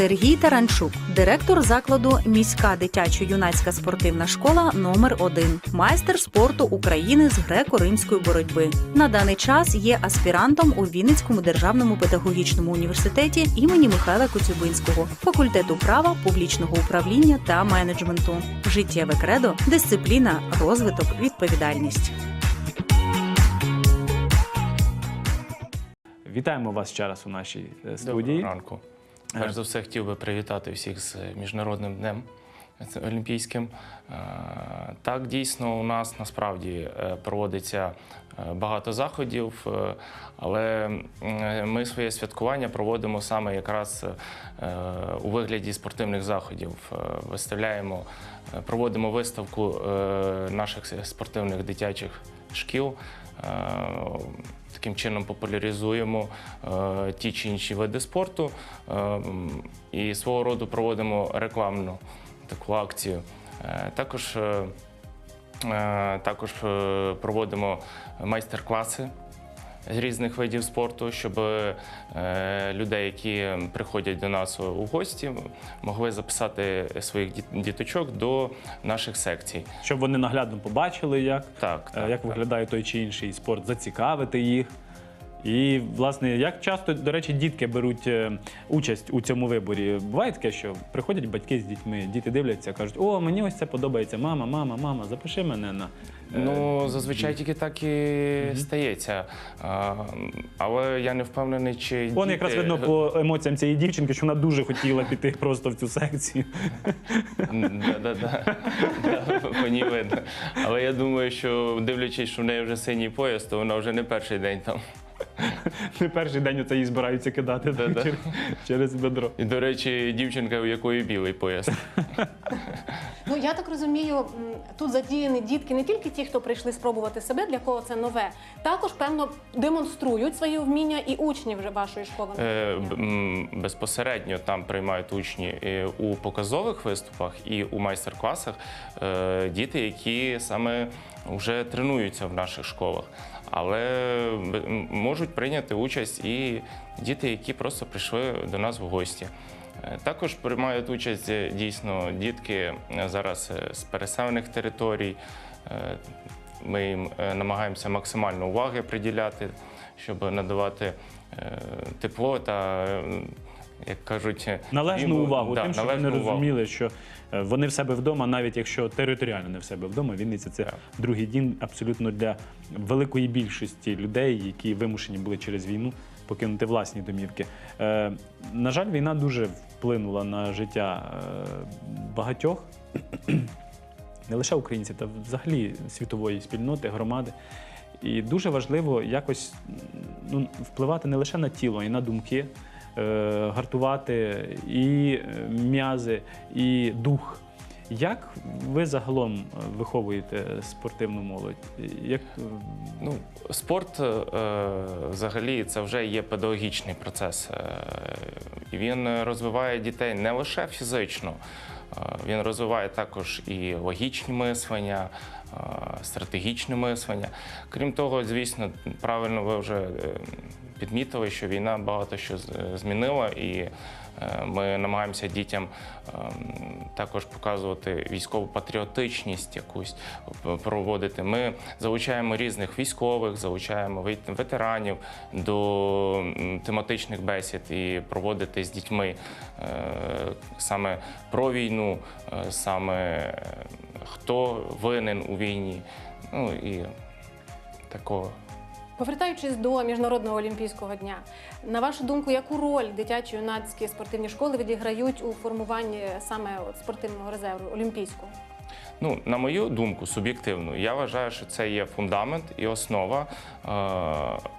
Сергій Таранчук, директор закладу міська дитячо-юнацька спортивна школа номер 1 майстер спорту України з греко-римської боротьби. На даний час є аспірантом у Вінницькому державному педагогічному університеті імені Михайла Коцюбинського, факультету права, публічного управління та менеджменту. Життєве кредо, дисципліна, розвиток, відповідальність. Вітаємо вас ще раз у нашій е, студії. Доброго ранку. Перш за все, хотів би привітати всіх з Міжнародним днем Олімпійським. Е, Так, дійсно, у нас насправді е, проводиться е, багато заходів, е, але е, ми своє святкування проводимо саме якраз е, у вигляді спортивних заходів. Е, Виставляємо, е, проводимо виставку е, наших спортивних дитячих шкіл. Е, Таким чином популяризуємо е, ті чи інші види спорту е, і свого роду проводимо рекламну таку акцію. Також, також проводимо майстер-класи різних видів спорту, щоб е, людей, які приходять до нас у гості, могли записати своїх діточок до наших секцій. Щоб вони наглядно побачили, як, Так, е, так, як так. виглядає той чи інший спорт, зацікавити їх. І, власне, як часто, до речі, дітки беруть е, участь у цьому виборі? Буває таке, що приходять батьки з дітьми, діти дивляться, кажуть, о, мені ось це подобається. Мама, мама, мама, запиши мене на. Е, Ну, зазвичай тільки так і стається. А, але я не впевнений, чи Вон діти- якраз видно по емоціям цієї дівчинки, що вона дуже хотіла піти просто в цю секцію. Да-да-да. Да, По ній видно. Але я думаю, що дивлячись, що в неї вже синій пояс, то вона вже не перший день там. Не перший день оце їй збираються кидати Да-да. через, через бедро. І, до речі, дівчинка, у якої білий пояс. Ну я так розумію, тут задіяні дітки не тільки ті, хто прийшли спробувати себе, для кого це нове, також певно демонструють свої вміння і учні вже вашої школи. Е, Безпосередньо там приймають учні е, у показових виступах і у майстер-класах е, діти, які саме вже тренуються в наших школах. Але можуть прийняти участь і діти, які просто прийшли до нас в гості. Е, Також приймають участь е, дійсно дітки е, зараз з переселених територій. Ми їм намагаємося максимально уваги приділяти, щоб надавати тепло та, як кажуть, Належну їм- увагу, да, тим, щоб вони увагу. розуміли, що вони в себе вдома, навіть якщо територіально не в себе вдома, Вінниця це Так. другий дім абсолютно для великої більшості людей, які вимушені були через війну покинути власні домівки. Е, на жаль, війна дуже вплинула на життя е, багатьох, не лише українців, та взагалі світової спільноти, громади. І дуже важливо якось ну, впливати не лише на тіло, і на думки, е, гартувати і е, м'язи, і дух. Як ви загалом е, виховуєте спортивну молодь? Як, е, Ну, спорт е, взагалі це вже є педагогічний процес. Він розвиває дітей не лише фізично, він розвиває також і логічні мислення, стратегічне мислення. Крім того, звісно, правильно ви вже підмітили, що війна багато що змінила, і ми намагаємося дітям ем, також показувати військову патріотичність якусь проводити. Ми залучаємо різних військових, залучаємо ветеранів до тематичних бесід і проводити з дітьми е, саме про війну, е, саме е, хто винен у війні. Ну і такого. Повертаючись до міжнародного олімпійського дня, на вашу думку, яку роль дитячі юнацькі спортивні школи відіграють у формуванні саме спортивного резерву олімпійського? Ну, на мою думку, суб'єктивну, я вважаю, що це є фундамент і основа е,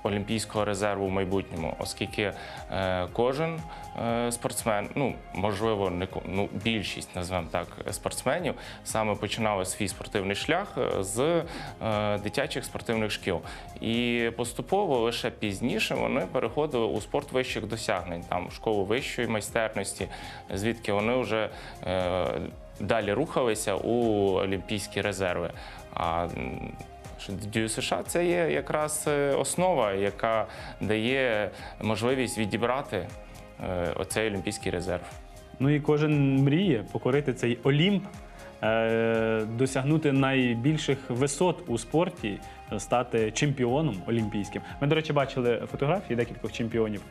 олімпійського резерву в майбутньому, оскільки е, кожен е, спортсмен, ну можливо, не ну, більшість назвемо так спортсменів, саме починали свій спортивний шлях е, з е, дитячих спортивних шкіл. І поступово лише пізніше вони переходили у спорт вищих досягнень, там в школу вищої майстерності, звідки вони вже е, далі рухалися у олімпійські резерви. А Дію США це є якраз е, основа, яка дає можливість відібрати е, оцей олімпійський резерв. Ну і кожен мріє покорити цей Олімп, досягнути найбільших висот у спорті, стати чемпіоном олімпійським. Ми, до речі, бачили фотографії декількох чемпіонів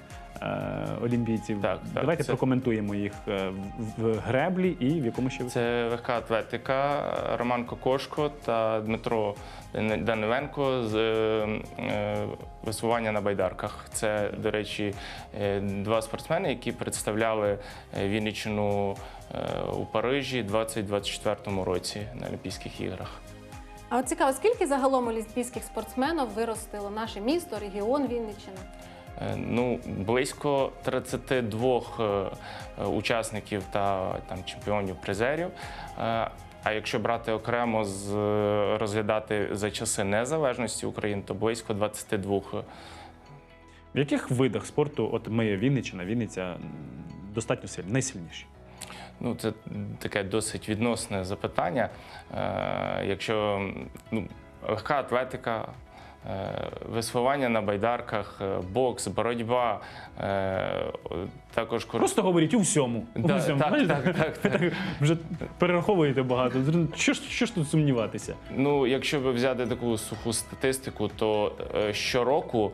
е, олімпійців. Так, так, Давайте це- прокоментуємо їх е, в- греблі і в якому ще Це легка атлетика Роман Кокошко та Дмитро Даниленко з веслування на байдарках. Це, до речі, е, два спортсмени, які представляли е, Вінниччину е, у Парижі у 2024 році на Олімпійських іграх. А от цікаво, скільки загалом олімпійських спортсменів виростило наше місто, регіон Вінниччина? Ну, близько 32 е, е, учасників та там чемпіонів призерів. Е, А якщо брати окремо з розглядати за часи незалежності України, то близько 22. В яких видах спорту, от ми Вінниччина, Вінниця достатньо сильні, найсильніші? Ну, це таке досить відносне запитання. Е, Якщо ну, легка атлетика, е, на байдарках, е, бокс, боротьба, е, також Просто говоріть у всьому. У всьому. так, Знаєте, так, так, так. Вже перераховуєте багато. Що ж, що ж тут сумніватися? Ну, якщо би взяти таку суху статистику, то щороку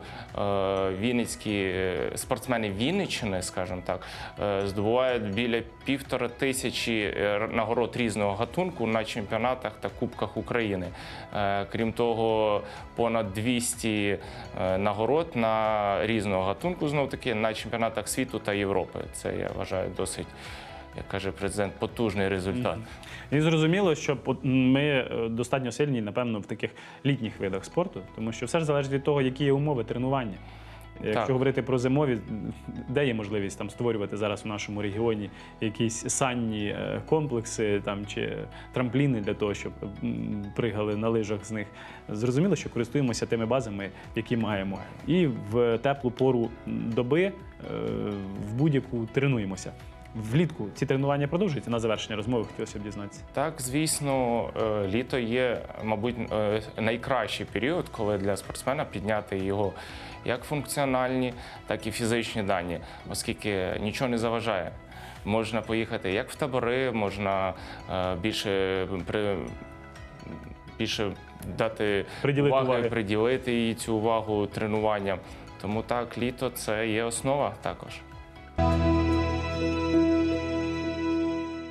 вінницькі спортсмени Вінниччини, скажімо так, здобувають біля півтора тисячі нагород різного гатунку на чемпіонатах та кубках України. Крім того, понад 200 е, нагород на різного гатунку знов таки на чемпіонатах світу та Європи. Це я вважаю досить, як каже президент, потужний результат. І зрозуміло, що ми е, достатньо сильні, напевно, в таких літніх видах спорту, тому що все ж залежить від того, які є умови тренування. Якщо Так. говорити про зимові, де є можливість там створювати зараз у нашому регіоні якісь санні е, комплекси там чи трампліни для того, щоб пригали на лижах з них. Зрозуміло, що користуємося тими базами, які маємо. І в теплу пору доби е, в будь-яку тренуємося. Влітку ці тренування продовжуються на завершення розмови. Хотілося б дізнатися. Так, звісно, е, літо є, мабуть, е, найкращий період, коли для спортсмена підняти його як функціональні, так і фізичні дані, оскільки нічого не заважає. Можна поїхати як в табори, можна е, більше при більше дати Приділити уваги, уваги. приділити їй цю увагу тренуванням. Тому так, літо це є основа також.